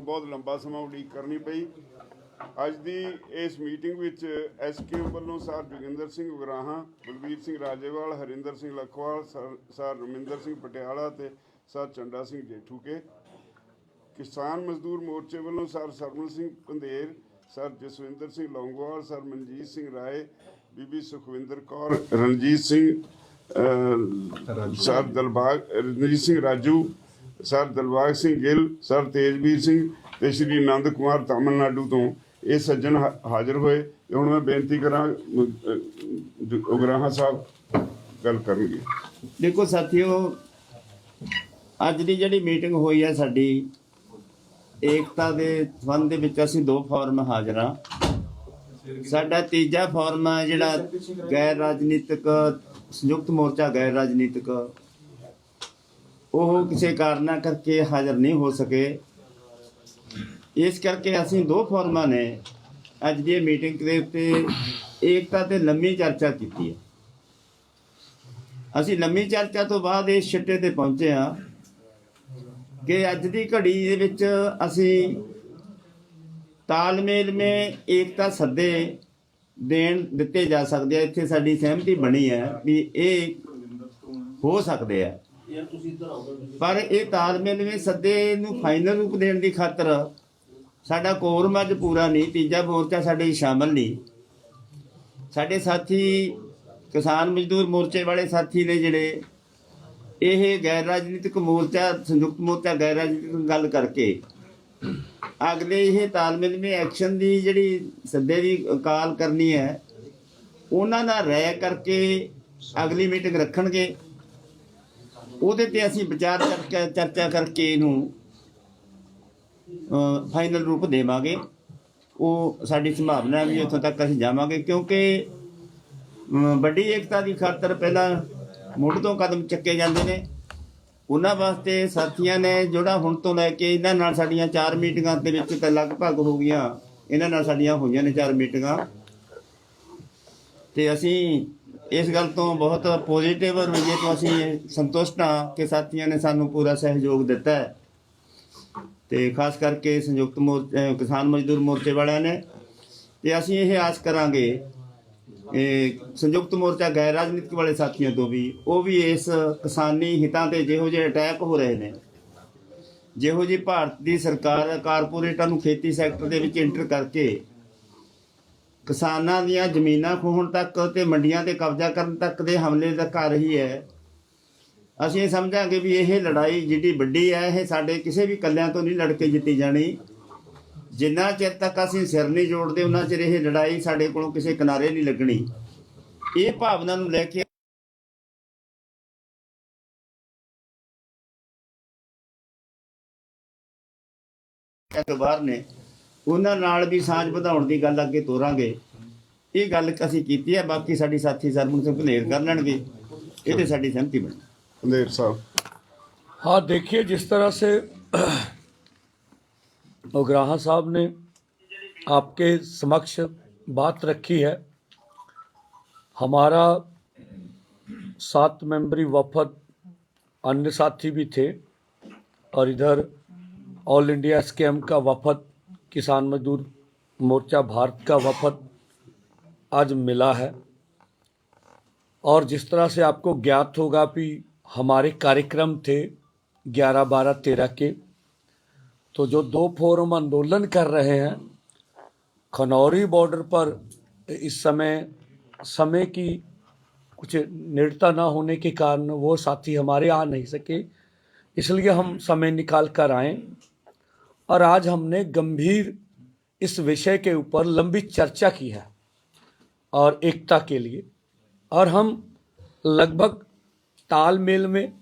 ਬਹੁਤ ਲੰਬਾ ਸਮਾਂ ਉਡੀਕ ਕਰਨੀ ਪਈ। ਅੱਜ ਦੀ ਇਸ ਮੀਟਿੰਗ ਵਿੱਚ ਐਸਕੇਐਮ ਵੱਲੋਂ ਸਰ ਜੋਗਿੰਦਰ ਸਿੰਘ ਉਗਰਾਹਾਂ ਬਲਬੀਰ ਸਿੰਘ ਰਾਜੇਵਾਲ ਹਰਿੰਦਰ ਸਿੰਘ ਲਖਵਾਲ ਸਰ ਰਮਿੰਦਰ ਸਿੰਘ ਪਟਿਆਲਾ ਤੇ ਸਰ ਚੰਡਾ ਸਿੰਘ ਜੇਠੂਕੇ। ਕਿਸਾਨ ਮਜ਼ਦੂਰ ਮੋਰਚੇ ਵੱਲੋਂ sir Sarwan Singh Pandher sir Jaswinder Singh Longowal sir Manjit Singh Rai Bibi Sukhwinder Kaur Ranjit Singh ਅਹ, sir Dalbagh Ranjit Singh Raju sir Dalbagh Singh Gill sir Tejvir Singh ਤੇ ਸ਼੍ਰੀ ਆਨੰਦ ਕੁਮਾਰ ਤਾਮਿਲਨਾਡੂ ਤੋਂ ਇਹ ਸੱਜਣ ਹਾਜ਼ਰ ਹੋਏ ਤੇ ਹੁਣ ਮੈਂ ਬੇਨਤੀ ਕਰਾਂ ਅਹ, ਉਗਰਾਹਾਂ ਸਾਹਿਬ ਗੱਲ ਕਰਨਗੇ। ਦੇਖੋ ਸਾਥੀਓ ਅੱਜ ਦੀ ਜਿਹੜੀ ਮੀਟਿੰਗ ਹੋਈ ਹੈ ਸਾਡੀ ਏਕਤਾ ਦੇ ਸੰਬੰਧ ਦੇ ਵਿੱਚ ਅਸੀਂ ਦੋ ਫੋਰਮ ਹਾਜ਼ਰ ਹਾਂ। ਸਾਡਾ ਤੀਜਾ ਫੋਰਮ ਹੈ ਜਿਹੜਾ ਗੈਰ ਰਾਜਨੀਤਿਕ ਸੰਯੁਕਤ ਮੋਰਚਾ ਗੈਰ ਰਾਜਨੀਤਿਕ। ਉਹ ਕਿਸੇ ਕਾਰਨਾਂ ਕਰਕੇ ਹਾਜ਼ਰ ਨਹੀਂ ਹੋ ਸਕੇ। ਇਸ ਕਰਕੇ ਅਸੀਂ ਦੋ ਫੋਰਮਾਂ ਨੇ ਅੱਜ ਦੀ ਮੀਟਿੰਗ ਦੇ ਉੱਤੇ ਏਕਤਾ ਤੇ ਲੰਮੀ ਚਰਚਾ ਕੀਤੀ ਹੈ। ਅਸੀਂ ਲੰਮੀ ਚਰਚਾ ਤੋਂ ਬਾਅਦ ਇਸ ਛਿੱਟੇ ਤੇ ਪਹੁੰਚੇ ਹਾਂ ਕਿ ਅੱਜ ਦੀ ਘੜੀ ਦੇ ਵਿੱਚ ਅਸੀਂ ਤਾਲਮੇਲ ਮੇ ਏਕਤਾ ਸੱਦੇ ਦੇਣ ਦਿੱਤੇ ਜਾ ਸਕਦੇ ਆ। ਇੱਥੇ ਸਾਡੀ ਸਹਿਮਤੀ ਬਣੀ ਹੈ ਵੀ ਇਹ ਹੋ ਸਕਦੇ ਆ। ਪਰ ਇਹ ਤਾਲਮੇਲ ਮੇ ਸੱਦੇ ਨੂੰ ਫਾਈਨਲ ਰੂਪ ਦੇਣ ਦੀ ਖਾਤਰ ਸਾਡਾ ਕੋਰਮ ਅੱਜ ਪੂਰਾ ਨਹੀਂ, ਤੀਜਾ ਮੋਰਚਾ ਸਾਡੇ ਸ਼ਾਮਲ ਨਹੀਂ। ਸਾਡੇ ਸਾਥੀ ਕਿਸਾਨ ਮਜ਼ਦੂਰ ਮੋਰਚੇ ਵਾਲੇ ਸਾਥੀ ਨੇ ਜਿਹੜੇ, ਇਹ ਗੈਰ ਰਾਜਨੀਤਿਕ ਮੋਰਚਾ, ਸੰਯੁਕਤ ਮੋਰਚਾ, ਗੈਰ ਰਾਜਨੀਤਿਕ ਗੱਲ ਕਰਕੇ ਅਗਲੇ ਇਹ ਤਾਲਮੇਲ ਮੇ ਐਕਸ਼ਨ ਦੀ ਜਿਹੜੀ ਸੱਦੇ ਦੀ ਕਾਲ ਕਰਨੀ ਹੈ, ਉਹਨਾਂ ਨਾਲ ਰਹਿ ਕਰਕੇ ਅਗਲੀ ਮੀਟਿੰਗ ਰੱਖਣਗੇ। ਉਹਦੇ ਤੇ ਅਸੀਂ ਵਿਚਾਰ ਕਰਕੇ, ਚਰਚਾ ਕਰਕੇ ਇਹਨੂੰ ਫਾਈਨਲ ਰੂਪ ਦੇਵਾਂਗੇ। ਉਹ ਸਾਡੀ ਸੰਭਾਵਨਾ ਵੀ ਉੱਥੋਂ ਤੱਕ ਅਸੀਂ ਜਾਵਾਂਗੇ ਕਿਉਂਕਿ ਵੱਡੀ ਏਕਤਾ ਦੀ ਖਾਤਰ ਪਹਿਲਾਂ ਮੁੱਢ ਤੋਂ ਕਦਮ ਚੱਕੇ ਜਾਂਦੇ ਨੇ। ਉਹਨਾਂ ਵਾਸਤੇ ਸਾਥੀਆਂ ਨੇ ਜਿਹੜਾ ਹੁਣ ਤੋਂ ਲੈ ਕੇ ਇਹਨਾਂ ਨਾਲ ਸਾਡੀਆਂ ਚਾਰ ਮੀਟਿੰਗਾਂ ਦੇ ਵਿੱਚ ਤਾਂ ਲਗਭਗ ਹੋ ਗਈਆਂ। ਇਹਨਾਂ ਨਾਲ ਸਾਡੀਆਂ ਹੋਈਆਂ ਨੇ ਚਾਰ ਮੀਟਿੰਗਾਂ। ਤੇ ਅਸੀਂ ਇਸ ਗੱਲ ਤੋਂ ਬਹੁਤ ਪੋਜ਼ਿਟਿਵ ਰਵੱਈਏ ਤੋਂ ਅਸੀਂ ਸੰਤੁਸ਼ਟ ਹਾਂ ਕਿ ਸਾਥੀਆਂ ਨੇ ਸਾਨੂੰ ਪੂਰਾ ਸਹਿਯੋਗ ਦਿੱਤਾ ਹੈ। ਤੇ ਖਾਸ ਕਰਕੇ ਸੰਯੁਕਤ ਮੋਰਚਾ ਕਿਸਾਨ ਮਜ਼ਦੂਰ ਮੋਰਚੇ ਵਾਲਿਆਂ ਨੇ। ਤੇ ਅਸੀਂ ਇਹ ਆਸ ਕਰਾਂਗੇ, ਇਹ ਸੰਯੁਕਤ ਮੋਰਚਾ ਗੈਰ ਰਾਜਨੀਤਿਕ ਵਾਲੇ ਸਾਥੀਆਂ ਤੋਂ ਵੀ, ਉਹ ਵੀ ਇਸ ਕਿਸਾਨੀ ਹਿੱਤਾਂ ਤੇ ਜਿਹੋ ਜਿਹੇ ਅਟੈਕ ਹੋ ਰਹੇ ਨੇ। ਜਿਹੋ ਜਿਹੀ ਭਾਰਤ ਦੀ ਸਰਕਾਰ, ਕਾਰਪੋਰੇਟਾਂ ਨੂੰ ਖੇਤੀ ਸੈਕਟਰ ਦੇ ਵਿੱਚ ਇੰਟਰ ਕਰਕੇ ਕਿਸਾਨਾਂ ਦੀਆਂ ਜ਼ਮੀਨਾਂ ਖੋਹਣ ਤੱਕ ਤੇ ਮੰਡੀਆਂ ਤੇ ਕਬਜ਼ਾ ਕਰਨ ਤੱਕ ਦੇ ਹਮਲੇ ਦਾ ਕਰ ਰਹੀ ਹੈ। ਅਸੀਂ ਇਹ ਸਮਝਾਂਗੇ ਵੀ ਇਹ ਲੜਾਈ ਜਿਹੜੀ ਵੱਡੀ ਹੈ, ਇਹ ਸਾਡੇ ਕਿਸੇ ਵੀ ਕੱਲਿਆਂ ਤੋਂ ਨਹੀਂ ਲੜ ਕੇ ਜਿੱਤੀ ਜਾਣੀ। ਜਿੰਨਾ ਚਿਰ ਤੱਕ ਅਸੀਂ ਸਿਰ ਨਹੀਂ ਜੋੜਦੇ, ਉਹਨਾਂ ਚਿਰ ਇਹ ਲੜਾਈ ਸਾਡੇ ਕੋਲੋਂ ਕਿਸੇ ਕਿਨਾਰੇ ਨਹੀਂ ਲੱਗਣੀ। ਇਹ ਭਾਵਨਾ ਨੂੰ ਲੈ ਕੇ ਇੱਕ ਬਾਹਰ ਨੇ ਉਹਨਾਂ ਨਾਲ ਵੀ ਸਾਂਝ ਵਧਾਉਣ ਦੀ ਗੱਲ ਅੱਗੇ ਤੋਰਾਂਗੇ ਇਹ ਗੱਲ ਅਸੀਂ ਕੀਤੀ ਹੈ ਬਾਕੀ ਸਾਡੀ ਸਾਥੀ ਸਰਮਨ ਸਿੰਘ ਭਲੇਰ ਕਰ ਲੈਣਗੇ ਇਹ ਤੇ ਸਾਡੀ ਸਹਿਮਤੀ ਬਣੀ ਪੰਧੇਰ ਸਾਹਿਬ हाँ देखिए जिस तरह से उग्राहा साहब ने आपके समक्ष बात रखी है हमारा सात मेंबरी वफद अन्य साथी भी थे और इधर ऑल इंडिया स्कैम का वफद किसान मजदूर मोर्चा भारत का वफद आज मिला है। और जिस तरह से आपको ज्ञात होगा कि हमारे कार्यक्रम थे ग्यारह बारह तेरह के तो जो दो फोरम आंदोलन कर रहे हैं, खनौरी बॉर्डर पर इस समय समय की कुछ निरता ना होने के कारण वो साथी हमारे आ नहीं सके, इसलिए हम समय निकाल कर आए। और आज हमने गंभीर इस विषय के ऊपर लंबी चर्चा की है और एकता के लिए। और हम लगभग तालमेल में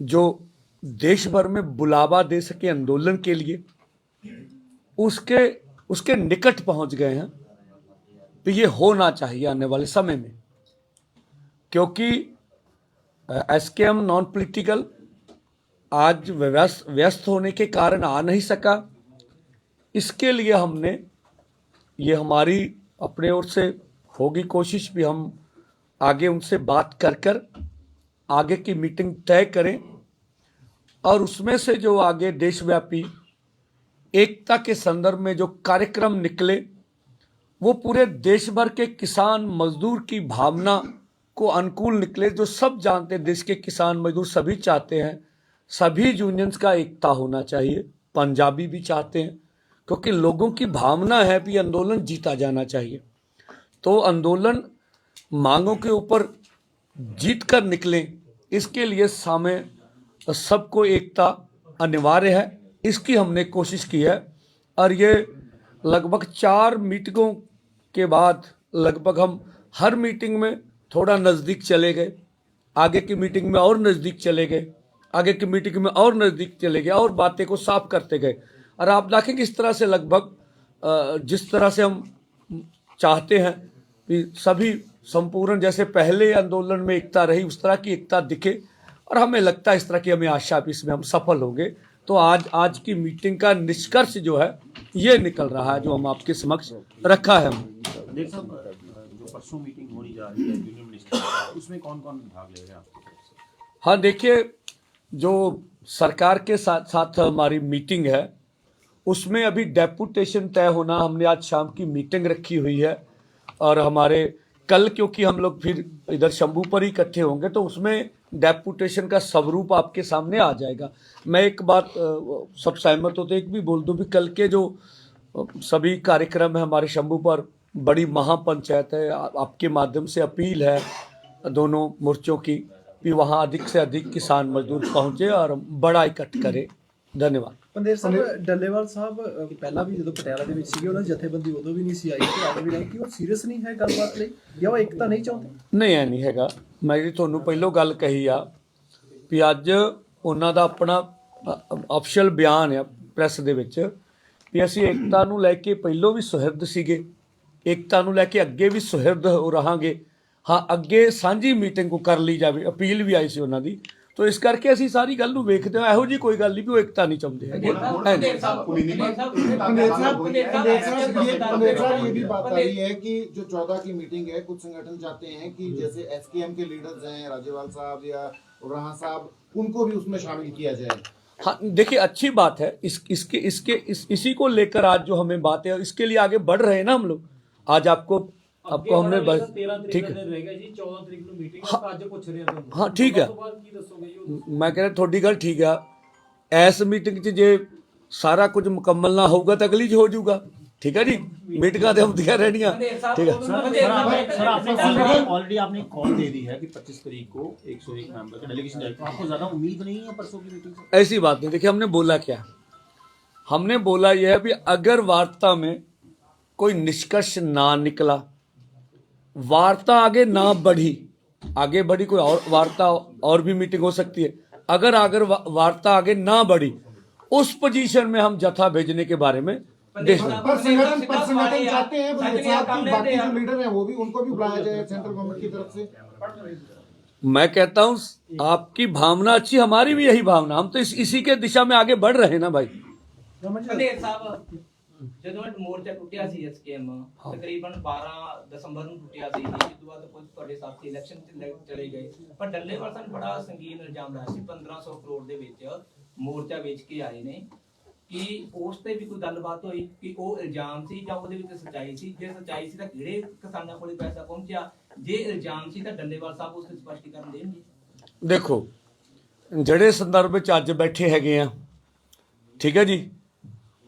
जो देश भर में बुलावा दे सके आंदोलन के लिए, उसके उसके निकट पहुँच गए हैं तो ये होना चाहिए आने वाले समय में। क्योंकि एस के एम नॉन पोलिटिकल आज व्यस्त व्यस्त होने के कारण आ नहीं सका। इसके लिए हमने ये हमारी अपने ओर से होगी कोशिश भी हम आगे उनसे बात कर कर आगे की मीटिंग तय करें और उसमें से जो आगे देशव्यापी एकता के संदर्भ में जो कार्यक्रम निकले, वो पूरे देश भर के किसान मजदूर की भावना को अनुकूल निकले, जो सब जानते हैं, देश के किसान मजदूर सभी चाहते हैं सभी यूनियंस का एकता होना चाहिए। पंजाबी भी चाहते हैं, क्योंकि लोगों की भावना है कि आंदोलन जीता जाना चाहिए। तो आंदोलन मांगों के ऊपर जीत कर निकले, इसके लिए सामने सबको एकता अनिवार्य है। इसकी हमने कोशिश की है, और ये लगभग चार मीटिंगों के बाद लगभग हम हर मीटिंग में थोड़ा नज़दीक चले गए। आगे की मीटिंग में और नज़दीक चले गए। आगे की मीटिंग में और नज़दीक चले गए और बातें को साफ़ करते गए। और आप देखेंगे इस तरह से लगभग जिस तरह से हम चाहते हैं कि सभी संपूर्ण जैसे पहले आंदोलन में एकता रही उस तरह की एकता दिखे। और हमें लगता है इस तरह की हमें आशा भी इसमें हम सफल होंगे। तो आज आज की मीटिंग का निष्कर्ष जो है ये निकल रहा है जो हम आपके समक्ष रखा है हम हाँ देखिए जो सरकार के साथ साथ हमारी मीटिंग है, उसमें अभी डेपुटेशन तय होना हमने आज शाम की मीटिंग रखी हुई है। और हमारे, कल क्योंकि हम लोग फिर इधर शंभू पर ही इकट्ठे होंगे तो उसमें डेपुटेशन का स्वरूप आपके सामने आ जाएगा। मैं एक बात सब सहमत होते एक भी बोल दूँ, भी कल के जो सभी कार्यक्रम है हमारे शंभू पर, बड़ी महापंचायत है आपके माध्यम से अपील है दोनों मोर्चों की। कि वहाँ अधिक से अधिक किसान मजदूर पहुँचे और बड़ा इकट्ठ करें धन्यवाद ਪੰਦੇਰ ਸਾਹਿਬ ਡੱਲੇਵਾਲ ਸਾਹਿਬ ਅਹ, ਪਹਿਲਾਂ ਵੀ ਜਦੋਂ ਪਟਿਆਲਾ ਦੇ ਵਿੱਚ ਸੀਗੇ ਉਹਨਾਂ ਦੀ ਜਥੇਬੰਦੀ ਉਦੋਂ ਵੀ ਨਹੀਂ ਸੀ ਆਈ ਤੇ ਅੱਜ ਵੀ ਨਹੀਂ ਕਿ ਉਹ ਸੀਰੀਅਸ ਨਹੀਂ ਹੈ ਗੱਲਬਾਤ ਲਈ ਜਾਂ ਉਹ ਇੱਕ ਤਾਂ ਨਹੀਂ ਚਾਹੁੰਦੇ ਨਹੀਂ ਐ ਨਹੀਂ ਹੈਗਾ ਮੈਂ ਜਿਹੜੀ ਤੁਹਾਨੂੰ ਪਹਿਲਾਂ ਗੱਲ ਕਹੀ ਆ ਵੀ ਅੱਜ ਉਹਨਾਂ ਦਾ ਆਪਣਾ ਅਫੀਸ਼ੀਅਲ ਬਿਆਨ ਆ ਪ੍ਰੈਸ ਦੇ ਵਿੱਚ ਵੀ ਅਸੀਂ ਏਕਤਾ ਨੂੰ ਲੈ ਕੇ ਪਹਿਲਾਂ ਵੀ ਸੁਹਿਰਦ ਸੀਗੇ ਏਕਤਾ ਨੂੰ ਲੈ ਕੇ ਅੱਗੇ ਵੀ ਸੁਹਿਰਦ ਹੋ ਰਹਾਂਗੇ ਹਾਂ ਅੱਗੇ ਸਾਂਝੀ ਮੀਟਿੰਗ ਕੋ ਕਰ ਲਈ ਜਾਵੇ ਅਪੀਲ ਵੀ ਆਈ ਸੀ ਉਹਨਾਂ ਦੀ ਤੋ ਇਸ ਕਰਕੇ ਅਸੀਂ ਸਾਰੀ ਗੱਲ ਨੂੰ ਵੇਖਦੇ ਹਾਂ ਇਹੋ ਜੀ ਕੋਈ ਗੱਲ ਨਹੀਂ ਵੀ ਉਹ ਏਕਤਾ ਨਹੀਂ ਚਾਹੁੰਦੇ ਹੈਗੇ ਹੈ ਨਹੀਂ। पंडित साहब पंडित साहब ये पंडित साहब ये भी बात आ रही है कि जो चौदह की मीटिंग है कुछ संगठन चाहते हैं कि जैसे एसकेएम के लीडर्स हैं राजेवाल साहब या उराहा साहब उनको भी उसमें शामिल किया जाए हाँ देखिए अच्छी बात है इस इसके इसके इस, इसी को लेकर आज जो हमें बात है इसके लिए आगे बढ़ रहे हैं ना हम लोग आज आपको आपको हमने बस ठीक है ਰਹੇਗਾ ਜੀ 14 ਤਰੀਕ ਨੂੰ ਮੀਟਿੰਗ ਹਾਂ। ਅੱਜ ਪੁੱਛ ਰਹੇ ਆ ਤੁਹਾਨੂੰ ਹਾਂ, ਠੀਕ ਹੈ। ਉਸ ਤੋਂ ਬਾਅਦ ਕੀ ਦੱਸੋਗੇ ਜੀ ਉਹ? ਮੈਂ ਕਹਿੰਦਾ ਤੁਹਾਡੀ ਗੱਲ ਠੀਕ ਆ ਐਸ ਮੀਟਿੰਗ 'ਚ ਜੇ ਸਾਰਾ ਕੁਝ ਮੁਕੰਮਲ ਨਾ ਹੋਊਗਾ ਤਾਂ ਅਗਲੀ 'ਚ ਹੋ ਜਾਊਗਾ ਠੀਕ ਹੈ ਜੀ ਮੀਟਿੰਗਾਂ ਤੇ ਹੁੰਦੀਆਂ ਰਹਿਣੀਆਂ पंडित साहब ठीक है को- सर पंडित सर साहब, आपने सर आपने पंडित साहब, ऑलरेडी ऑलरेडी आपने कॉल दे दी है कि 25 तारीख को 101 मेंबर का डेलीगेशन जाएगा तो आपको ज्यादा उम्मीद नहीं है परसों की मीटिंग से ऐसी बात नहीं देखिए हमने बोला क्या हमने बोला यह है भी अगर वार्ता में कोई निष्कर्ष ना निकला वार्ता आगे ना बढ़ी आगे बढ़ी कोई और वार्ता और भी मीटिंग हो सकती है। अगर अगर वार्ता आगे ना बढ़ी उस पोजीशन में हम जथा भेजने के बारे में पर संगठन पर संगठन चाहते हैं बाकी जो लीडर हैं वो भी उनको भी बुलाया जाए सेंट्रल गवर्नमेंट की तरफ़ से। मैं कहता हूँ आपकी भावना अच्छी हमारी भी यही भावना। हम तो इस, इसी के दिशा में आगे बढ़ रहे हैं ना भाई। ਜਦੋਂ ਇਹ ਮੋਰਚਾ ਟੁੱਟਿਆ ਸੀ ਐਸਕੇਐਮ ਤਕਰੀਬਨ 12 ਦਸੰਬਰ ਨੂੰ ਟੁੱਟਿਆ ਸੀ। ਉਸ ਤੋਂ ਬਾਅਦ ਕੁਝ ਤੁਹਾਡੇ ਸਾਥੀ ਇਲੈਕਸ਼ਨ ਚ ਚਲੇ ਗਏ। ਪਰ ਡੱਲੇਵਾਲ ਸਾਨੂੰ ਬੜਾ ਸੰਗੀਨ ਇਲਜ਼ਾਮ ਲਾਇਆ ਸੀ 1500 ਕਰੋੜ ਦੇ ਵਿੱਚ ਮੋਰਚਾ ਵੇਚ ਕੇ ਆਏ ਨੇ। ਕਿ ਉਸ ਤੇ ਵੀ ਕੋਈ ਗੱਲਬਾਤ ਹੋਈ ਕਿ ਉਹ ਇਲਜ਼ਾਮ ਸੀ ਜਾਂ ਉਹਦੇ ਵਿੱਚ ਸੱਚਾਈ ਸੀ? ਜੇ ਸੱਚਾਈ ਸੀ ਤਾਂ ਕਿਹੜੇ ਕਿਸਾਨਾਂ ਕੋਲੇ ਪੈਸਾ ਪਹੁੰਚਿਆ? ਜੇ ਇਲਜ਼ਾਮ ਸੀ ਤਾਂ ਡੱਲੇਵਾਲ ਸਾਹਿਬ ਉਸ ਤੇ ਸਪਸ਼ਟੀਕਰਨ ਦੇਣਗੇ। ਦੇਖੋ ਜਿਹੜੇ ਸੰਦਰਭ ਵਿੱਚ ਅੱਜ ਬੈਠੇ ਹੈਗੇ ਆ ਠੀਕ ਹੈ ਜੀ?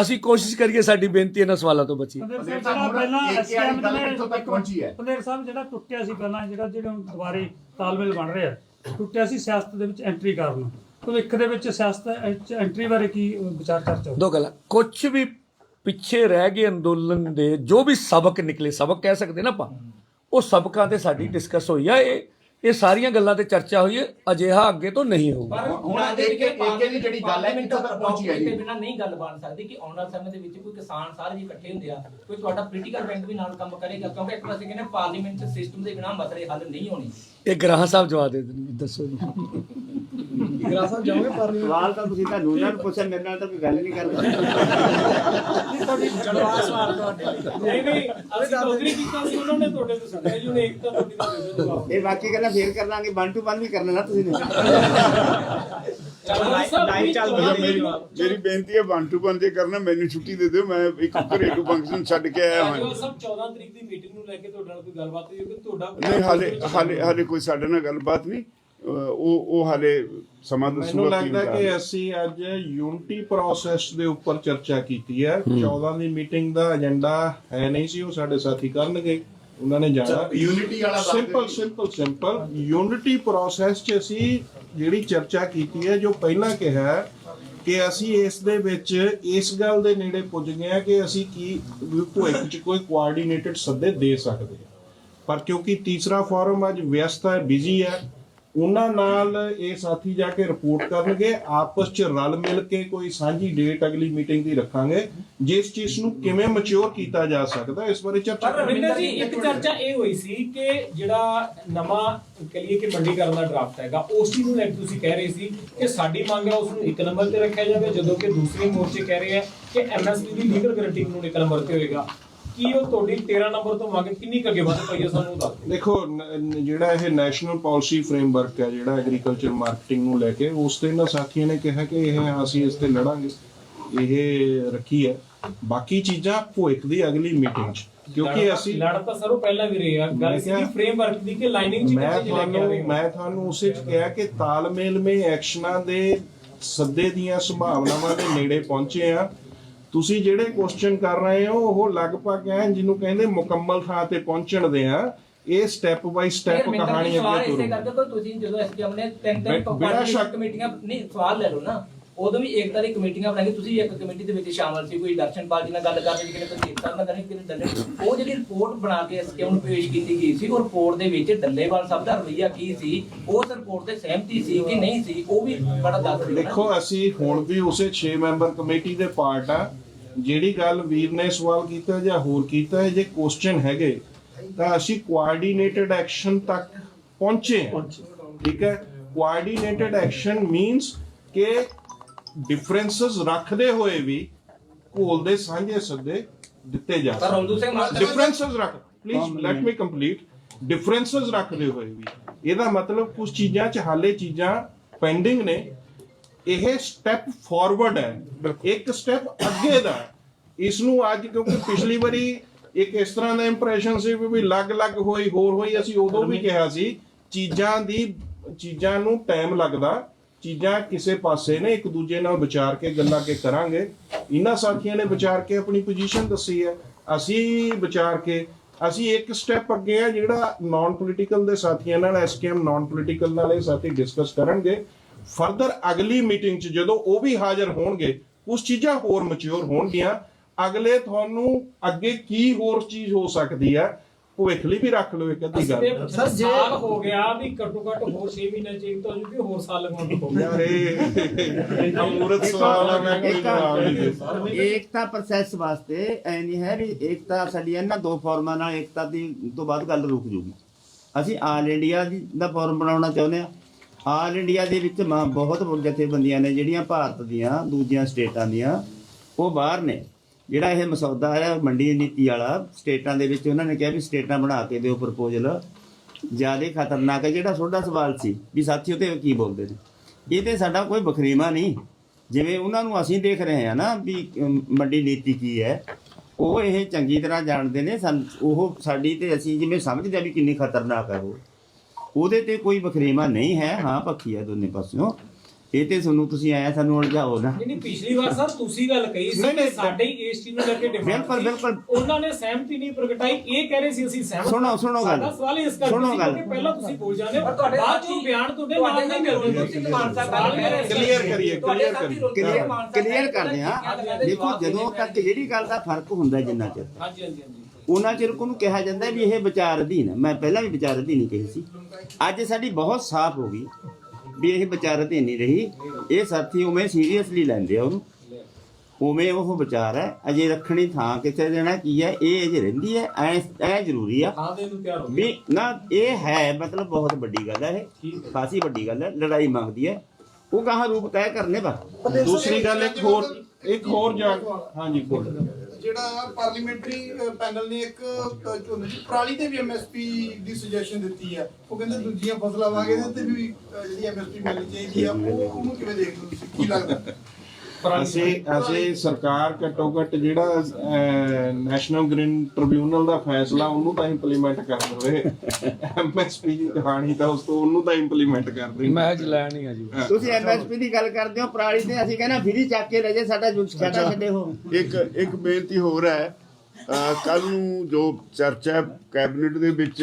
ਅਸੀਂ ਕੋਸ਼ਿਸ਼ ਕਰੀਏ ਸਾਡੀ ਬੇਨਤੀ ਇਹਨਾਂ ਸਵਾਲਾਂ ਤੋਂ ਬਚੀ ਪੰਦੇਰ ਪੰਦੇਰ ਸਾਹਿਬ ਸਾਹਿਬ, ਜਿਹੜਾ ਪਹਿਲਾਂ ਹੁਣ ਇੱਕ ਐਸਕੇਐਮ ਗੱਲ ਕਿੱਥੋਂ ਤੱਕ ਪਹੁੰਚੀ ਹੈ? ਪੰਦੇਰ ਸਾਹਿਬ ਜਿਹੜਾ ਟੁੱਟਿਆ ਸੀ ਪਹਿਲਾਂ ਜਿਹੜਾ ਜਿਹੜਾ ਹੁਣ ਦੁਬਾਰੇ ਤਾਲਮੇਲ ਬਣ ਰਿਹਾ ਟੁੱਟਿਆ ਸੀ ਸਿਆਸਤ ਦੇ ਵਿੱਚ ਐਂਟਰੀ ਕਰਨ ਭਵਿੱਖ ਦੇ ਵਿੱਚ ਸਿਆਸਤ ਵਿੱਚ ਐਂਟਰੀ ਬਾਰੇ ਕੀ ਅਹ, ਵਿਚਾਰ ਚਰਚਾ ਹੋਈ? ਦੋ ਗੱਲਾਂ ਕੁਝ ਵੀ ਪਿੱਛੇ ਰਹਿ ਗਏ ਅੰਦੋਲਨ ਦੇ ਜੋ ਵੀ ਸਬਕ ਨਿਕਲੇ ਸਬਕ ਕਹਿ ਸਕਦੇ ਨਾ ਆਪਾਂ ਉਹ ਸਬਕਾਂ ਤੇ ਸਾਡੀ ਡਿਸਕਸ ਹੋਈ ਆ ਇਹ ਇਹ ਸਾਰੀਆਂ ਗੱਲਾਂ ਤੇ ਚਰਚਾ ਹੋਈ ਹੈ ਅਜਿਹਾ ਅੱਗੇ ਤੋਂ ਨਹੀਂ ਹੋਊਗਾ। ਪਰ ਹੁਣ ਇੱਕ- ਇੱਕ- ਇੱਕ ਦੀ ਜਿਹੜੀ ਗੱਲ ਹੈ, ਕਿੱਥੋਂ ਤੱਕ ਪਹੁੰਚੀ ਹੈ ਜੀ? ਬਿਨਾਂ ਨਹੀਂ ਗੱਲ ਬਣ ਸਕਦੀ ਕਿ ਆਉਣ ਵਾਲੇ ਸਮੇਂ ਦੇ ਵਿੱਚ ਕੋਈ ਕਿਸਾਨ ਸਾਰੇ ਜੀ ਇਕੱਠੇ ਹੁੰਦੇ ਆ ਕੋਈ ਤੁਹਾਡਾ ਪੋਲੀਟੀਕਲ ਬੈਂਕ ਵੀ ਨਾਲ ਕੰਮ ਕਰੇਗਾ ਕਿਉਂਕਿ ਇੱਕ ਪਾਸੇ ਕਹਿੰਦੇ ਪਾਰਲੀਮੈਂਟ ਸਿਸਟਮ ਦੇ ਬਿਨਾਂ ਮਸਲੇ ਹੱਲ ਨਹੀਂ ਹੋਣੇ। ਇਹ ਗ੍ਰਾਹ ਸਾਹਿਬ ਜਵਾਬ ਦੇ ਦੱਸੋ ਜੀ। ਗਰਾ ਸਾਹਿਬ ਜਾਓਗੇ ਪਾਰਲੀਮੈਂਟ ਸਵਾਲ ਤਾਂ ਤੁਸੀਂ ਤਾਂ ਉਹਨਾਂ ਨੂੰ ਪੁੱਛਿਆ ਮੇਰੇ ਨਾਲ ਤਾਂ ਕੋਈ ਗੱਲ ਨਹੀਂ ਕਰਦਾ। ਜਲਵਾ ਸਵਾਲ ਤੁਹਾਡੇ ਨਹੀਂ ਨਹੀਂ ਅਸੀਂ ਨੌਕਰੀ ਕੀਤਾ ਸੀ ਉਹਨਾਂ ਨੇ ਤੁਹਾਡੇ ਤੋਂ ਸੁਣਿਆ ਜੀ ਉਹਨੇ ਇੱਕ ਤਾਂ ਤੁਹਾਡੀ ਦਾ ਦੇ ਦਿਓ ਜਵਾਬ ਇਹ ਬਾਕੀ ਗੱਲਾਂ ਫੇਰ ਕਰ ਲਾਂਗੇ 1 ਟੂ 1 ਵੀ ਕਰ ਲੈਣਾ ਤੁਸੀਂ ਨੇ। ਮੇਰੀ ਬੇਨਤੀ ਹੈ ਵਨ ਟੂ ਵਨ ਜੇ ਕਰਨਾ ਮੈਨੂੰ ਛੁੱਟੀ ਦੇ ਦਿਓ ਮੈਂ ਇੱਕ ਘਰੇਲੂ ਫੰਕਸ਼ਨ ਛੱਡ ਕੇ ਆਇਆ ਹਾਂ। ਸਭ 14 ਤਰੀਕ ਦੀ ਮੀਟਿੰਗ ਨੂੰ ਲੈ ਕੇ ਤੁਹਾਡੇ ਨਾਲ ਕੋਈ ਗੱਲਬਾਤ ਹੋਈ ਕਿ ਤੁਹਾਡਾ ਨਹੀਂ ਹਾਲੇ ਹਾਲੇ ਹਾਲੇ ਕੋਈ ਸਾਡੇ ਨਾਲ ਗੱਲਬਾਤ ਨਹੀਂ। ਉਹ ਉਹ ਹਾਲੇ ਸਮਾਂ ਮੈਨੂੰ ਦੱਸੂਗਾ ਕੀ ਲੱਗਦਾ ਹੁੰਦਾ ਕਿ ਅਸੀਂ ਅੱਜ ਯੂਨਿਟੀ ਪ੍ਰੋਸੈਸ ਦੇ ਉੱਪਰ ਚਰਚਾ ਕੀਤੀ ਹੈ। 14 ਦੀ ਮੀਟਿੰਗ ਦਾ ਏਜੰਡਾ ਹੈ ਨਹੀਂ ਸੀ ਉਹ ਸਾਡੇ ਸਾਥੀ ਕਰਨਗੇ। ਉਹਨਾਂ ਨੇ ਜਾਣਾ। ਯੂਨਿਟੀ ਵਾਲਾ simple. Simple simple unity process 'ਚ ਅਸੀਂ ਜਿਹੜੀ ਚਰਚਾ ਕੀਤੀ ਹੈ ਜੋ ਪਹਿਲਾਂ ਕਿਹਾ ਹੈ ਕਿ ਅਸੀਂ ਇਸ ਦੇ ਵਿੱਚ ਇਸ ਗੱਲ ਦੇ ਨੇੜੇ ਪੁੱਜ ਗਏ ਹਾਂ ਕਿ ਅਸੀਂ ਕੀ ਭਵਿੱਖ 'ਚ ਕੋਈ ਕੋਆਰਡੀਨੇਟਡ ਸੱਦੇ ਦੇ ਸਕਦੇ ਹਾਂ। ਪਰ ਕਿਉਂਕਿ ਤੀਸਰਾ ਫੋਰਮ ਅੱਜ ਵਿਅਸਤ ਹੈ ਬਿਜ਼ੀ ਹੈ ਉਹਨਾਂ ਨਾਲ ਇਹ ਸਾਥੀ ਜਾ ਕੇ ਰਿਪੋਰਟ ਕਰਨਗੇ ਆਪਸ 'ਚ ਰਲ ਮਿਲ ਕੇ ਕੋਈ ਸਾਂਝੀ ਡੇਟ ਅਗਲੀ ਮੀਟਿੰਗ ਦੀ ਰੱਖਾਂਗੇ ਜਿਸ ਚੀਜ਼ ਨੂੰ ਕਿਵੇਂ ਮੈਚੁਰ ਕੀਤਾ ਜਾ ਸਕਦਾ ਇਸ ਬਾਰੇ ਚਰਚਾ ਪਰ ਰਵਿੰਦਰ ਜੀ ਇੱਕ ਚਰਚਾ ਇਹ ਹੋਈ ਸੀ ਕਿ ਜਿਹੜਾ ਨਵਾਂ ਕਹੀਏ ਕਿ ਮੰਡੀਕਰਨ ਦਾ ਡਰਾਫਟ ਹੈਗਾ ਉਸ ਚੀਜ਼ ਨੂੰ ਲੈ ਕੇ ਤੁਸੀਂ ਕਹਿ ਰਹੇ ਸੀ ਕਿ ਸਾਡੀ ਮੰਗ ਹੈ ਉਸ ਨੂੰ ਇੱਕ ਨੰਬਰ ਤੇ ਰੱਖਿਆ ਜਾਵੇ ਜਦੋਂ ਕਿ ਦੂਸਰੇ ਮੋਰਚੇ ਕਹਿ ਰਹੇ ਆ ਕਿ ਐਮਐਸਪੀ ਦੀ ਲੀਗਲ ਗਾਰੰਟੀ ਨੂੰ ਇੱਕ ਨੰਬਰ ਤੇ ਹੋਏਗਾ। ਕੀ ਉਹ ਤੁਹਾਡੀ 13 ਨੰਬਰ ਤੋਂ ਮੰਗ ਕਿੰਨੀ ਕੁ ਅੱਗੇ ਵੱਧ ਪਈ ਹੈ ਸਾਨੂੰ ਦੱਸ ਦਿਓ। ਦੇਖੋ ਨ- ਨ- ਜਿਹੜਾ ਇਹ ਨੈਸ਼ਨਲ ਪਾਲਿਸੀ ਫਰੇਮਵਰਕ ਹੈ ਜਿਹੜਾ ਐਗਰੀਕਲਚਰ ਮਾਰਕੀਟਿੰਗ ਨੂੰ ਲੈ ਕੇ ਉਸ ਤੇ ਨਾ ਸਾਥੀਆਂ ਨੇ ਕਿਹਾ ਕਿ ਇਹ ਅਸੀਂ ਇਸ ਤੇ ਲੜਾਂਗੇ। ਇਹ ਰੱਖੀ ਹੈ। ਬਾਕੀ ਚੀਜ਼ਾਂ ਭੁਇਕ ਦੀ ਅਗਲੀ ਮੀਟਿੰਗ 'ਚ ਕਿਉਂਕਿ ਅਸੀਂ ਲੜ ਤਾਂ ਸਰ ਪਹਿਲਾਂ ਵੀ ਰਹੇ ਆ। ਮੈਂ ਗੱਲ ਸੀ ਕਿਹਾ- ਫਰੇਮਵਰਕ ਦੀ ਕਿ ਲਾਈਨਿੰਗ ਚ ਮੈਂ ਕਿੱਥੇ ਲੈ ਕੇ ਆ ਰਹੇ ਤੁਹਾਨੂੰ ਹੋ? ਮੈਂ ਤੁਹਾਨੂੰ ਉਸੇ 'ਚ ਕਿਹਾ ਕਿ ਤਾਲਮੇਲਮੇ ਐਕਸ਼ਨਾਂ ਦੇ ਸੱਦੇ ਦੀਆਂ ਸੰਭਾਵਨਾਵਾਂ ਦੇ ਨੇੜੇ ਪਹੁੰਚੇ ਆ ਤੁਸੀਂ ਜਿਹੜੇ ਕੁਐਸਚਨ ਕਰ ਰਹੇ ਹੋ ਉਹ ਲਗਭਗ ਐ ਜਿਹਨੂੰ ਕਹਿੰਦੇ ਮੁਕੰਮਲ ਥਾਂ ਤੇ ਪਹੁੰਚਣ ਦੇ ਆ। ਇਹ ਸਟੈਪ ਬਾਈ ਸਟੈਪ ਕਹਾਣੀ ਸਵਾਲ ਅੱਗੇ ਇਸੇ ਤੁਰੂ ਕਰਕੇ ਤੁਸੀਂ ਜਦੋਂ ਐਸਪੀਐਮ ਨੇ ਤਿੰਨ ਤਿੰਨ ਪਾਰਟੀ ਕਮੇਟੀਆਂ ਨਹੀਂ ਸਵਾਲ ਲੈ ਲਓ ਨਾ। ਉਦੋਂ ਵੀ ਇੱਕ ਤਰ੍ਹਾਂ ਦੀ ਕਮੇਟੀਆਂ ਬਣਾਈ ਤੁਸੀਂ ਇੱਕ ਕਮੇਟੀ ਦੇ ਵਿੱਚ ਸ਼ਾਮਲ ਸੀ ਕੋਈ ਦਰਸ਼ਨ ਪਾਰਟੀ ਨਾਲ ਗੱਲ ਕਰਦੇ ਸੀ ਕਿ ਤੁਸੀਂ ਇੱਕ ਨਾਲ ਕਰਨੀ ਕਿ ਡੱਲੇ ਉਹ ਜਿਹੜੀ ਰਿਪੋਰਟ ਬਣਾ ਕੇ ਐਸਕੇਐਮ ਨੂੰ ਪੇਸ਼ ਕੀਤੀ ਗਈ ਸੀ ਉਹ ਰਿਪੋਰਟ ਦੇ ਵਿੱਚ ਡੱਲੇਵਾਲ ਸਾਹਿਬ ਦਾ ਰਵਈਆ ਕੀ ਸੀ ਉਸ ਰਿਪੋਰਟ ਤੇ ਸਹਿਮਤੀ ਸੀ ਕਿ ਨਹੀਂ ਸੀ ਉਹ ਵੀ ਬੜਾ ਦੱਸ ਨਾ। ਦੇਖੋ ਅਸੀਂ ਹੁਣ ਵੀ ਉਸੇ 6 ਮੈਂਬਰ ਕਮੇਟੀ ਦੇ ਪਾਰਟ ਆ। ਜਿਹੜੀ ਗੱਲ ਵੀਰ ਨੇ ਸਵਾਲ ਕੀਤਾ ਜਾਂ ਹੋਰ ਕੀਤਾ ਹੈ ਜੇ ਕੁਐਸਚਨ ਹੈਗੇ ਤਾਂ ਅਸੀਂ ਕੋਆਰਡੀਨੇਟਡ ਐਕਸ਼ਨ ਤੱਕ ਪਹੁੰਚੇ ਠੀਕ ਹੈ? ਕੋਆਰਡੀਨੇਟਡ ਐਕਸ਼ਨ ਮੀਨਸ ਕਿ ਡਿਫਰੈਂਸਸ ਰੱਖਦੇ ਹੋਏ ਵੀ ਘੋਲ ਦੇ ਸਾਂਝੇ ਸੱਦੇ ਦਿੱਤੇ ਜਾ ਪਰ ਰੌਂਦੂ ਸਿੰਘ ਮਾਨ ਡਿਫਰੈਂਸਸ ਰੱਖ please let me complete differences ਰੱਖਦੇ ਹੋਏ ਵੀ। ਇਹਦਾ ਮਤਲਬ ਕੁਝ ਚੀਜ਼ਾਂ ਚ ਹਾਲੇ ਚੀਜ਼ਾਂ ਪੈਂਡਿੰਗ ਨੇ। ਇਹ ਸਟੈਪ ਫਾਰਵਰਡ ਹੈ। ਇੱਕ ਸਟੈਪ ਅੱਗੇ ਦਾ। ਇਸ ਨੂੰ ਅੱਜ ਕਿਉਂਕਿ ਪਿਛਲੀ ਵਾਰੀ ਇੱਕ ਇਸ ਤਰ੍ਹਾਂ ਦਾ ਇੰਪ੍ਰੈਸ਼ਨ ਸੀ ਵੀ ਵੀ ਲੱਗ-ਲੱਗ ਹੋਈ ਹੋਰ ਹੋਈ ਅਸੀਂ ਉਦੋਂ ਵੀ ਕਿਹਾ ਸੀ। ਚੀਜ਼ਾਂ ਦੀ ਚੀਜ਼ਾਂ ਨੂੰ ਟਾਈਮ ਲੱਗਦਾ। ਚੀਜ਼ਾਂ ਕਿਸੇ ਪਾਸੇ ਨੇ, ਇੱਕ ਦੂਜੇ ਨਾਲ ਵਿਚਾਰ ਕੇ, ਗੱਲਾਂ ਕੇ ਕਰਾਂਗੇ। ਇਹਨਾਂ ਸਾਥੀਆਂ ਨੇ ਵਿਚਾਰ ਕੇ ਆਪਣੀ ਪੋਜੀਸ਼ਨ ਦੱਸੀ ਹੈ। ਅਸੀਂ ਵਿਚਾਰ ਕੇ, ਅਸੀਂ ਇੱਕ ਸਟੈਪ ਅੱਗੇ ਆ ਜਿਹੜਾ ਨਾਨ ਪੋਲੀਟੀਕਲ ਦੇ ਸਾਥੀਆਂ ਨਾਲ ਐਸਕੇਐਮ ਨਾਨ ਪੋਲੀਟੀਕਲ ਨਾਲ ਇਹ ਸਾਥੀ ਡਿਸਕਸ ਕਰਨਗੇ। ਫਰਦਰ ਅਗਲੀ ਮੀਟਿੰਗ 'ਚ ਜਦੋਂ ਉਹ ਵੀ ਹਾਜ਼ਰ ਹੋਣਗੇ, ਉਸ ਚੀਜ਼ਾਂ ਹੋਰ ਮੈਚੁਰ ਹੋਣਗੀਆਂ। ਅਗਲੇ ਤੁਹਾਨੂੰ ਅੱਗੇ ਕੀ ਹੋਰ ਚੀਜ਼ ਹੋ ਸਕਦੀ ਹੈ ਭਵਿੱਖ ਲਈ ਵੀ ਰੱਖ ਲਓ ਇੱਕ ਅੱਧੀ ਗੱਲ। ਸਰ ਸਾਲ ਹੋ ਗਿਆ ਵੀ ਘੱਟੋ ਘੱਟ ਹੋਰ 6 ਮਹੀਨੇ ਚ ਤੋਂ ਜੀ ਹੋਰ ਸਾਲ ਲਗਾਉਣ ਗਿਆ ਯਾਰ ਇਹ ਅਮੂਰਤ ਸਵਾਲ ਆ ਮੈਂ ਕੋਈ ਜਵਾਬ ਨਹੀਂ ਦੇ ਸਕਦਾ। ਏਕਤਾ ਪ੍ਰੋਸੈਸ ਵਾਸਤੇ ਐ ਨਹੀਂ ਹੈ ਵੀ ਏਕਤਾ ਸਾਡੀ ਇਹਨਾਂ ਦੋ ਫਾਰਮਾਂ ਨਾਲ ਏਕਤਾ ਦੀ ਤੋਂ ਬਾਅਦ ਗੱਲ ਰੁਕ ਜੂਗੀ। ਅਸੀਂ ਆਲ ਇੰਡੀਆ ਦੀ ਦਾ ਫਾਰਮ ਬਣਾਉਣਾ ਚਾਹੁੰਦੇ ਆ ਆਲ ਇੰਡੀਆ ਦੇ ਵਿੱਚ ਬਹੁਤ ਜਥੇਬੰਦੀਆਂ ਨੇ ਜਿਹੜੀਆਂ ਭਾਰਤ ਦੀਆਂ ਦੂਜੀਆਂ ਸਟੇਟਾਂ ਦੀਆਂ ਉਹ ਬਾਹਰ ਨੇ। ਜਿਹੜਾ ਇਹ ਮਸੌਦਾ ਹੈ ਮੰਡੀ ਨੀਤੀ ਵਾਲਾ, ਸਟੇਟਾਂ ਦੇ ਵਿੱਚ ਉਹਨਾਂ ਨੇ ਕਿਹਾ ਵੀ ਸਟੇਟਾਂ ਬਣਾ ਕੇ ਦਿਓ ਪ੍ਰਪੋਜ਼ਲ। ਜ਼ਿਆਦਾ ਖਤਰਨਾਕ ਹੈ ਜਿਹੜਾ ਤੁਹਾਡਾ ਸਵਾਲ ਸੀ ਵੀ ਸਾਥੀ ਉਹਤੇ ਕੀ ਬੋਲਦੇ ਨੇ? ਇਹ ਤੇ ਸਾਡਾ ਕੋਈ ਬਖਰੀਮਾ ਨਹੀਂ। ਜਿਵੇਂ ਉਹਨਾਂ ਨੂੰ ਅਸੀਂ ਦੇਖ ਰਹੇ ਹਾਂ ਨਾ ਵੀ ਮੰਡੀ ਨੀਤੀ ਕੀ ਹੈ, ਉਹ ਇਹ ਚੰਗੀ ਤਰ੍ਹਾਂ ਜਾਣਦੇ ਨੇ। ਸਾਨੂੰ ਉਹ ਸਾਡੀ ਤੇ ਅਸੀਂ ਜਿਵੇਂ ਸਮਝਦੇ ਆ ਵੀ ਕਿੰਨੀ ਖਤਰਨਾਕ ਹੈ ਉਹ। ਉਹਦੇ ਤੇ ਕੋਈ ਬਖਰੀਮਾ ਨਹੀਂ ਹੈ। ਹਾਂ, ਪੱਖੀ ਹੈ ਦੋਨੇ ਪਾਸਿਓਂ। ਇਹ ਤੇ ਤੁਹਾਨੂੰ ਤੁਸੀਂ ਆਇਆ ਸਾਨੂੰ ਉਲਝਾਓ ਨਾ। ਨਹੀਂ ਨਹੀਂ ਪਿਛਲੀ ਵਾਰ ਸਰ ਤੁਸੀਂ ਗੱਲ ਕਹੀ ਸੀ ਨਹੀਂ, ਕਿ ਨਹੀਂ, ਸਾਡੇ ਹੀ ਇਸ ਚੀਜ਼ ਨੂੰ ਲੈ ਕੇ ਡਿਮਾਂਡ ਬਿਲਕੁਲ, ਬਿਲਕੁਲ। ਉਹਨਾਂ ਨੇ ਸਹਿਮਤੀ ਨਹੀਂ ਪ੍ਰਗਟਾਈ। ਇਹ ਕਹਿ ਰਹੇ ਸੀ ਅਸੀਂ ਸਹਿਮਤ ਸੁਣੋ, ਸੁਣੋ ਗੱਲ। ਸਾਡਾ ਸਵਾਲ ਇਸ ਕਰਕੇ ਸੁਣੋ ਸੀ ਗੱਲ। ਪਹਿਲਾਂ ਤੁਸੀਂ ਬੋਲ ਜਾਂਦੇ ਹੋ। ਪਰ ਤੁਹਾਡੇ ਬਾਅਦ ਚੋਂ ਬਿਆਨ ਤੁਹਾਡੇ ਨਾਲ ਨਹੀਂ ਮਿਲਦੇ। ਗੱਲ। Clear ਕਰੀਏ, ਸਾਥੀ ਕਰੀਏ। ਕਲੀਅਰ ਕਰਦੇ ਕਿ ਦੇਖੋ ਜਦੋਂ ਤੱਕ ਜਿਹੜੀ ਗੱਲ ਦਾ ਫ਼ਰਕ ਹੁੰਦਾ ਜਿੰਨਾ ਚਿਰ ਹਾਂਜੀ ਹਾਂਜੀ ਹਾਂਜੀ। ਉਹਨਾਂ ਚਿਰ ਕੋ ਨੂੰ ਕਿਹਾ ਜਾਂਦਾ ਵੀ ਇਹ ਵਿਚਾਰ ਅਧੀਨ ਹੈ। ਮੈਂ ਪਹਿਲਾਂ ਵੀ ਵਿਚਾਰ ਅਧੀਨ ਹੀ ਕਹੀ ਸੀ। ਅੱਜ ਸਾਡੀ ਬਹੁਤ ਸਾਫ਼ ਹੋ ਗਈ। ਵੀ ਇਹ ਵਿਚਾਰ ਅਧੀਨ ਨਹੀਂ ਰਹੀ। ਇਹ ਸਾਥੀ ਉਵੇਂ ਸੀਰੀਅਸਲੀ ਲੈਂਦੇ ਆ ਉਹਨੂੰ। ਉਵੇਂ ਉਹ ਵਿਚਾਰ ਹੈ ਅਜੇ ਰੱਖਣੀ ਥਾਂ ਕਿੱਥੇ ਦੇਣਾ ਕੀ ਹੈ ਇਹ ਅਜੇ ਰਹਿੰਦੀ ਹੈ ਐ ਐ ਜ਼ਰੂਰੀ ਆ। ਹੋ ਵੀ ਨਾ ਇਹ ਹੈ ਮਤਲਬ ਬਹੁਤ ਵੱਡੀ ਗੱਲ ਹੈ ਇਹ। ਖਾਸੀ ਵੱਡੀ ਗੱਲ ਹੈ ਲੜਾਈ ਮੰਗਦੀ ਹੈ। ਉਹ ਕਹਾਂ ਰੂਪ ਤੈਅ ਕਰਨੇ ਬਸ। ਦੂਸਰੀ ਗੱਲ ਇੱਕ ਹੋਰ ਇੱਕ ਹੋਰ ਜਾ ਹਾਂਜੀ ਬੋਲੋ। ਜਿਹੜਾ ਪਾਰਲੀਮੈਂਟਰੀ ਪੈਨਲ ਨੇ ਇੱਕ ਪਰਾਲੀ ਤੇ ਵੀ ਐਮਐਸਪੀ ਦੀ ਸੁਜੈਸ਼ਨ ਦਿੱਤੀ ਹੈ ਉਹ ਕਹਿੰਦੇ ਦੂਜੀਆਂ ਫਸਲਾਂ ਵਾਂਗੇ ਤੇ ਵੀ ਜਿਹੜੀ ਐਮਐਸਪੀ ਮਿਲਣੀ ਚਾਹੀਦੀ ਆ। ਉਹ ਉਹਨੂੰ ਕਿਵੇਂ ਦੇਖਦੇ ਹੋ ਕੀ ਲੱਗਦਾ? ਅਸੀਂ ਅਸੀਂ ਸਰਕਾਰ ਘੱਟੋ ਘੱਟ ਜਿਹੜਾ ਨੈਸ਼ਨਲ ਗ੍ਰੀਨ ਟ੍ਰਿਬਿਊਨਲ ਦਾ ਫੈਸਲਾ ਉਹਨੂੰ ਤਾਂ ਇੰਪਲੀਮੈਂਟ ਕਰ ਦੇਵੇ। ਐਮਐਸਪੀ ਦੀ ਕਹਾਣੀ ਤਾਂ ਉਸ ਤੋਂ ਉਹਨੂੰ ਤਾਂ ਇੰਪਲੀਮੈਂਟ ਕਰ ਦੇ ਮੈਚ ਲੈਣੀ ਆ ਜੀ। ਤੁਸੀਂ ਐਮਐਸਪੀ ਦੀ ਗੱਲ ਕਰਦੇ ਹੋ ਪਰਾਲੀ ਤੇ ਅਸੀਂ ਕਹਿੰਦਾ ਫਿਰੀ ਚੱਕ ਕੇ ਲੈ ਜੇ ਸਾਡਾ ਸਾਡਾ ਛੱਡੇ ਹੋ। ਇੱਕ ਇੱਕ ਬੇਨਤੀ ਹੋਰ ਹੈ ਕੱਲ ਨੂੰ ਜੋ ਚਰਚਾ ਹੈ ਕੈਬਨਿਟ ਦੇ ਵਿੱਚ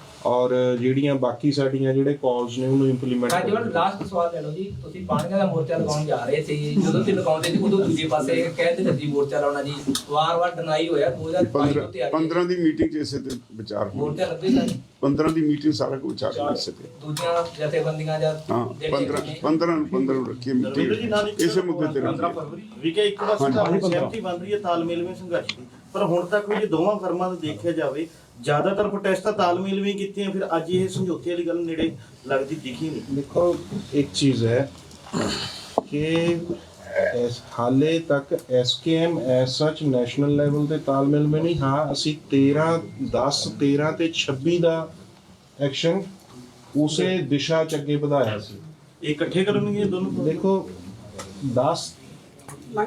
ਔਰ ਜਿਹੜੀਆਂ ਬਾਕੀ ਸਾਡੀਆਂ ਜਿਹੜੇ ਕਾਲਸ ਨੇ ਉਹਨੂੰ ਇੰਪਲੀਮੈਂਟ ਰਾਜਵਰ ਲਾਸਟ ਸਵਾਲ ਲੈ ਲਓ ਜੀ। ਤੁਸੀਂ ਪਾਣੀਆਂ ਦਾ ਮੋਰਚਾ ਲਗਾਉਣ ਜਾ ਰਹੇ ਸੀ। ਜਦੋਂ ਤੁਸੀਂ ਲਗਾਉਂਦੇ ਸੀ ਉਦੋਂ ਦੂਜੇ ਪਾਸੇ ਕਹਿੰਦੇ ਸੀ ਜੀ ਮੋਰਚਾ ਲਾਉਣਾ ਜੀ। ਵਾਰ-ਵਾਰ ਡਿਨਾਈ ਹੋਇਆ 2022 ਤੋਂ 15 ਤਿਆਰੀ 15 ਦੀ ਮੀਟਿੰਗ 'ਚ ਇਸੇ ਤੇ ਵਿਚਾਰ ਹੋਊਗਾ ਮੋਰਚਾ ਲੱਗੇਗਾ ਜੀ 15 ਦੀ ਮੀਟਿੰਗ ਸਾਰਾ ਕੁਝ ਵਿਚਾਰ ਕਰ ਸਕੇ ਦੂਜੀਆਂ ਜਥੇਬੰਦੀਆਂ ਜਾਂ ਹਾਂ 15 15 ਨੂੰ। 15 ਨੂੰ ਰੱਖੀਏ ਮੀਟਿੰਗ ਇਸੇ ਮੁੱਦੇ ਤੇ ਰੱਖੀਏ। ਵਿਕੇ ਇੱਕ ਤਾਂ ਸਹਿਮਤੀ ਬਣ ਰਹੀ ਹੈ ਤਾਲਮੇਲ ਵਿੱਚ ਸੰਘਰਸ਼ ਦੀ। ਪਰ ਹੁਣ ਤੱਕ ਵੀ ਜੇ ਦੋਵਾਂ ਫਰਮਾਂ ਦਾ ਦੇਖਿਆ ਜਾਵੇ ਜ਼ਿਆਦਾਤਰ ਪ੍ਰੋਟੈਸਟ ਤਾਲਮੇਲ ਵੀ ਕੀਤੇ ਆ ਫਿਰ ਅੱਜ ਇਹ ਸਮਝੌਤੇ ਵਾਲੀ ਗੱਲ ਨੇੜੇ ਲੱਗਦੀ ਦਿਖੀ ਨਹੀਂ। ਦੇਖੋ ਇੱਕ ਚੀਜ਼ ਹੈ ਕਿ ਇਸ ਹਾਲੇ ਤੱਕ SKM as such national level ਤੇ ਤਾਲਮੇਲ में ਨਹੀਂ। ਹਾਂ ਅਸੀਂ 13 10 13 ਤੇ 26 ਦਾ ਐਕਸ਼ਨ ਉਸੇ ਦਿਸ਼ਾ ਚ ਅੱਗੇ ਵਧਾਇਆ ਸੀ। ਇਹ ਇਕੱਠੇ ਕਰਨਗੇ ਦੋਨੋਂ ਦੇਖੋ 10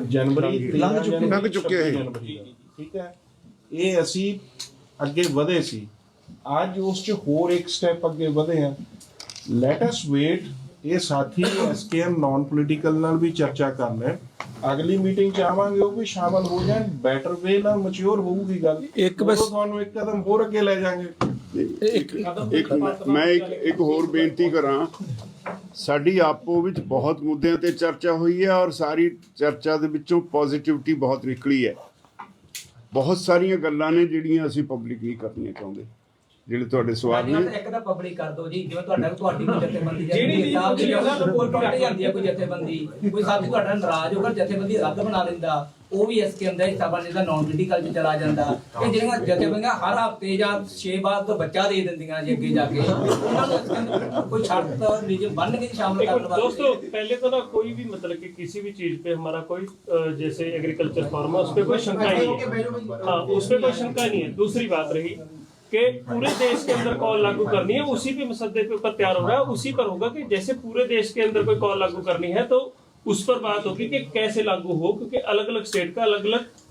ਜਨਵਰੀ 13 ਜਨਵਰੀ, ਲੰਘ ਚੁੱਕਿਆ ਇਹ। 26 ਜਨਵਰੀ ਦਾ, ਠੀਕ ਹੈ? ਇਹ ਅਸੀਂ ਅੱਗੇ ਵਧੇ ਸੀ। ਅੱਜ ਉਸ ਚ ਹੋਰ ਇੱਕ ਸਟੈਪ ਅੱਗੇ ਵਧੇ ਆ ਲੈਟ ਅਸ ਵੇਟ ਇਹ ਸਾਥੀ ਐਸਕੇਐਮ ਨਾਨ ਪੋਲੀਟੀਕਲ ਨਾਲ ਵੀ ਚਰਚਾ ਕਰ ਲੈਣ ਅਗਲੀ ਮੀਟਿੰਗ ਚ ਆਵਾਂਗੇ ਉਹ ਵੀ ਸ਼ਾਮਲ ਹੋ ਜਾਣ। ਬੈਟਰ ਵੇ ਨਾਲ ਮੈਚੁਰ ਹੋਊਗੀ ਗੱਲ। ਇੱਕ ਬਸ- ਤੁਹਾਨੂੰ ਇੱਕ ਕਦਮ ਹੋਰ ਅੱਗੇ ਲੈ ਜਾਾਂਗੇ। ਇੱਕ ਇੱਕ ਮੈਂ ਇੱਕ ਇੱਕ ਹੋਰ ਬੇਨਤੀ ਕਰਾਂ। ਸਾਡੀ ਆਪੋ ਵਿੱਚ ਬਹੁਤ ਮੁੱਦਿਆਂ ਤੇ ਚਰਚਾ ਹੋਈ ਹੈ ਔਰ ਸਾਰੀ ਚਰਚਾ ਦੇ ਵਿੱਚੋਂ ਪੋਜ਼ਿਟਿਵਿਟੀ ਬਹੁਤ ਨਿਕਲੀ ਹੈ। ਬਹੁਤ ਸਾਰੀਆਂ ਗੱਲਾਂ ਨੇ ਜਿਹੜੀਆਂ ਅਸੀਂ ਪਬਲਿਕ ਨਹੀਂ ਕਰਨੀਆਂ ਚਾਹੁੰਦੇ। ਜਿਹੜੇ ਤੁਹਾਡੇ ਸਵਾਲ ਰਾਜਵਰ ਨੇ ਇੱਕ ਤਾਂ ਪਬਲਿਕ ਕਰ ਦਿਓ ਜੀ ਜਿਵੇਂ ਤੁਹਾਡਾ ਤੁਹਾਡੀ ਕੋਈ ਜਥੇਬੰਦੀ ਜਾਂ ਜਿਹੜੀ ਚੀਜ਼ ਸਾਹਿਬ ਦੀ ਤੁਸੀਂ ਉਹਨਾਂ ਨੂੰ ਕੋਈ ਟੁੱਟ ਜਾਂਦੀ ਹੈ ਕੋਈ ਜਥੇਬੰਦੀ ਕੋਈ ਸਾਥੀ ਤੁਹਾਡਾ ਨਾਰਾਜ਼ ਹੋ ਕੇ ਜਥੇਬੰਦੀ ਰੱਦ ਬਣਾ ਲੈਂਦਾ ਉਹ ਵੀ ਐਸਕੇਐਮ ਦਾ ਹਿੱਸਾ ਬਣ ਜਾਂਦਾ ਨਾਨ ਪੋਲੀਟੀਕਲ ਚ ਚਲਾ ਜਾਂਦਾ ਇਹ ਜਿਹੜੀਆਂ ਜਥੇਬੰਦੀਆਂ ਹਰ ਹਫਤੇ ਜਾਂ 6 ਬਾਅਦ ਤੋਂ ਬੱਚਾ ਦੇ ਦਿੰਦੀਆਂ ਜੀ ਅੱਗੇ ਜਾ ਕੇ ਉਹਨਾਂ ਨੂੰ SKM ਕੋਈ ਸ਼ਰਤ ਨਿਯਮ ਬੰਨ ਕੇ ਸ਼ਾਮਲ ਕਰਨ ਵਾਸਤੇ दोस्तों पहले तो ना कोई भी मतलब कि किसी भी चीज पे हमारा कोई अ, जैसे एग्रीकल्चर फार्म है उस पर कोई शंका नहीं है हाँ उस पर कोई शंका नहीं है दूसरी बात रही कि पूरे देश के अंदर कॉल लागू करनी है, उसी भी मुसद्दे ऊपर तैयार हो रहा है, उसी पर होगा कि जैसे पूरे देश के अंदर कोई कॉल लागू करनी है तो उस पर बात होगी कि कैसे लागू हो, क्योंकि अलग अलग स्टेट का अलग अलग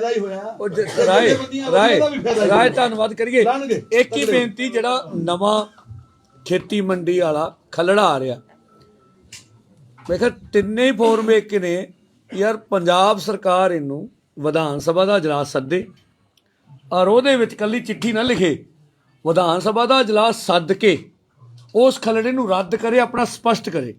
ਫਾਇਦਾ ਹੀ ਹੋਇਆ। ਉਹ ਜ- ਰਾਏ ਰਾਏ ਰਾਏ ਧੰਨਵਾਦ ਕਰੀਏ। ਲੰਘਣਗੇ, ਇੱਕ ਹੀ ਬੇਨਤੀ ਜਿਹੜਾ ਨਵਾਂ ਖੇਤੀ ਮੰਡੀ ਵਾਲਾ ਖਲੜਾ ਆ ਰਿਹਾ। ਮੈਂ ਕਿਹਾ ਤਿੰਨੇ ਹੀ ਫੋਰਮ ਇੱਕ ਨੇ। ਯਾਰ ਪੰਜਾਬ ਸਰਕਾਰ ਇਹਨੂੰ ਵਿਧਾਨ ਸਭਾ ਦਾ ਇਜਲਾਸ ਸੱਦੇ। ਔਰ ਉਹਦੇ ਵਿੱਚ ਕੱਲੀ ਚਿੱਠੀ ਨਾ ਲਿਖੇ। ਵਿਧਾਨ ਸਭਾ ਦਾ ਇਜਲਾਸ ਸੱਦ ਕੇ ਉਸ ਖਲੜੇ ਨੂੰ ਰੱਦ ਕਰੇ ਆਪਣਾ ਸਪਸ਼ਟ ਕਰੇ।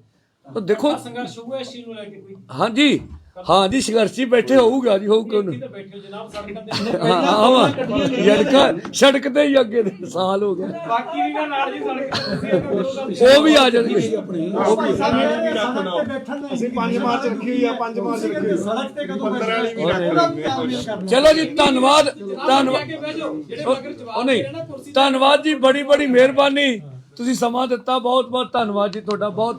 ਤਾਂ ਦੇਖੋ ਸੰਘਰਸ਼ ਹੋਊਗਾ ਇਸ ਚੀਜ਼ ਨੂੰ ਲੈ ਕੇ ਕੋਈ? ਹਾਂਜੀ। ਹਾਂ ਜੀ ਸੰਘਰਸ਼ੀ ਬੈਠੇ ਹੋਊਗਾ ਜੀ ਹੋਊ ਕਿਉਂ ਨਹੀਂ? ਬੈਠੇ ਜਨਾਬ ਸੜਕਾਂ ਤੇ ਹਾਂ ਆਵਾ ਸੜਕ ਸੜਕ ਤੇ ਹੀ ਅੱਗੇ ਦੇ ਸਾਲ ਹੋ ਗਿਆ ਬਾਕੀ ਵੀ ਨਾਲ ਜੀ ਸੜਕ ਤੇ ਉਹ ਵੀ ਆ ਜਾਣਗੇ। ਅਸੀਂ 5 ਮਾਰਚ ਰੱਖੀ ਹੋਈ ਆ 5 ਮਾਰਚ ਰੱਖੀ ਹੋਈ ਸੜਕ ਤੇ ਕਦੋਂ 15 ਵਾਲੀ ਵੀ ਰੱਖ ਚਲੋ ਜੀ ਧੰਨਵਾਦ ਧੰਨਵਾਦ। ਉਹ ਉਹ ਨਹੀਂ ਧੰਨਵਾਦ ਜੀ ਬੜੀ ਬੜੀ ਮਿਹਰਬਾਨੀ। ਤੁਸੀਂ ਸਮਾਂ ਦਿੱਤਾ ਬਹੁਤ ਬਹੁਤ ਧੰਨਵਾਦ ਜੀ ਤੁਹਾਡਾ ਬਹੁਤ